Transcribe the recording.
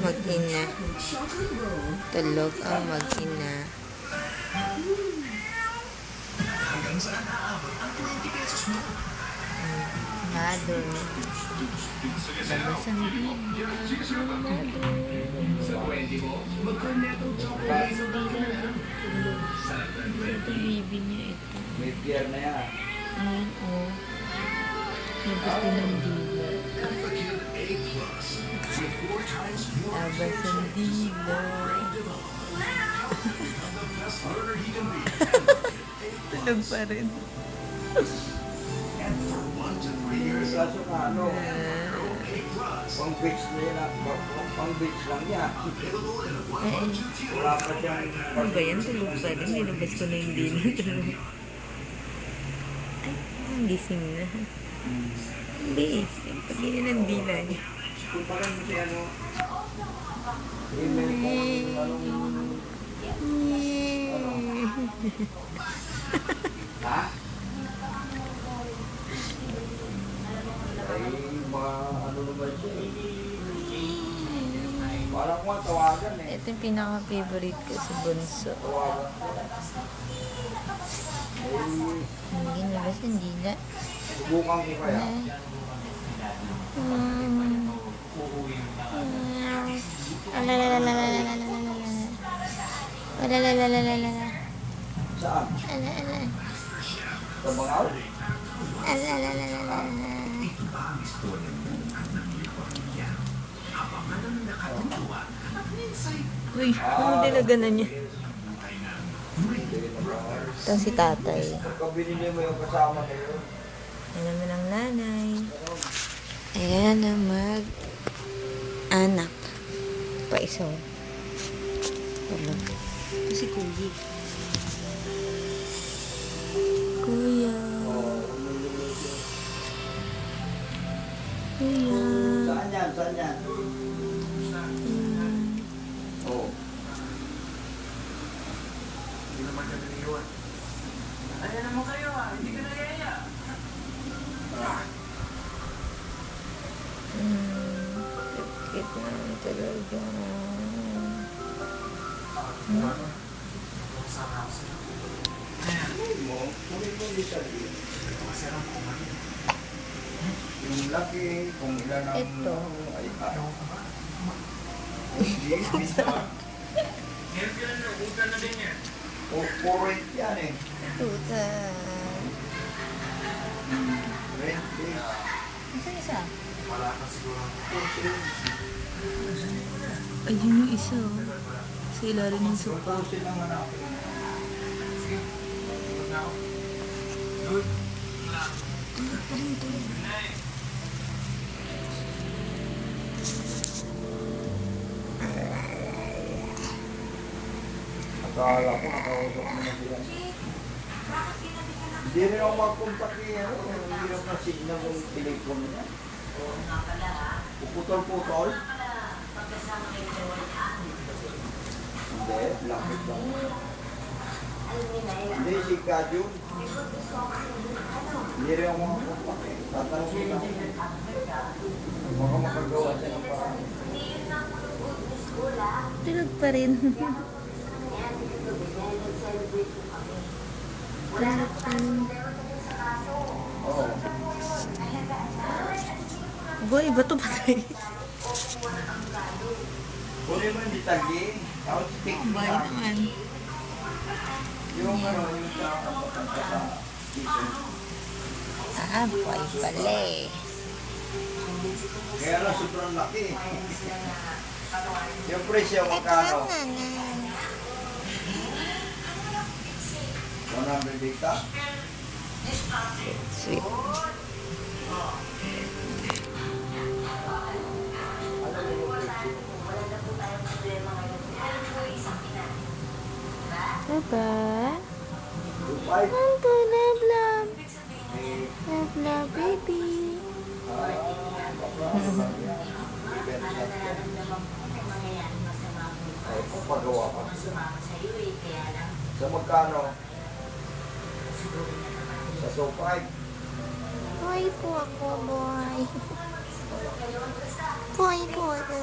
mag-ina. Tulog ang mag-ina. Mother. Labasan din. Sa 20 mo, magkorneto chocolate sa bagan. Ito, niya ito. May pier na yan. Ayun, oh. Nagkakita ng baby. Dila. Labas ang dila. Tulog pa rin. Kaso nga ano, pang beach ah. pang, beach lang. Eh, Wala pa siyang ano ba yan? Tulog pa rin. Nilabas ko na yung dila. Ay, ang gising na. Hindi. Pagkinin ang dila niya. Kung pa rin kasi ano, email kung anong, ha? Ay, mga ano naman siya eh. Parang mga tawagan eh. Ito yung pinaka-favorite ko sa bunso. Tawagan Hindi nabas ang dila. subukan ko kaya. Mm. Alalalalalalalala. Saan? Alala. Sa Bangaw? Alalalalala. Uy, ano dinaga na niya? Ito si tatay. Yan naman ang nanay. Ayan na mag. Pa isa. oh. Tulog. Ito si Kuya. Kuya. Kuya. saan yan? Saan yan? yan talaga. Hmm. Yung laki, kung ilan ang... Ito. Ay, ayaw ka ba? Hindi, misa. Ngayon, utan na din yan. Puro yan eh. Utan. Red, Asa isa? Wala ka siguro. Ayun yung isa oh. Sa ilalim ng sopa. Pusin ang anak. Akala ko nakausap mo na sila. Hindi rin ako mag-contact eh. Ano, ang hirap na signal ng telephone niya. Puputol-putol. Magkasama kayo dalawa niyan. Hindi, lakit lang. Alam niyo na yun. Hindi, si Kaju. Hindi ko gusto ako sa ano. Hindi rin ako makakumpak eh. Tatanong ko lang. Baka makagawa siya ng parang. Hindi. Tulog pa rin. Wala na pa sa kaso. Oo. Boy, bato pa. Kulay mo yung bitagi. Tapos pick mo Bahay. Yung ano, yung sa Ah, buhay pala eh. Kaya lang sobrang laki. yung presyo magkano? Ito na na. 100 dita? Sweet. Diba? Nandito na vlog. Na vlog, baby. Ay, papagawa pa. Sa magkano? Sa so 5? Boy po ako, boy. Boy po ako.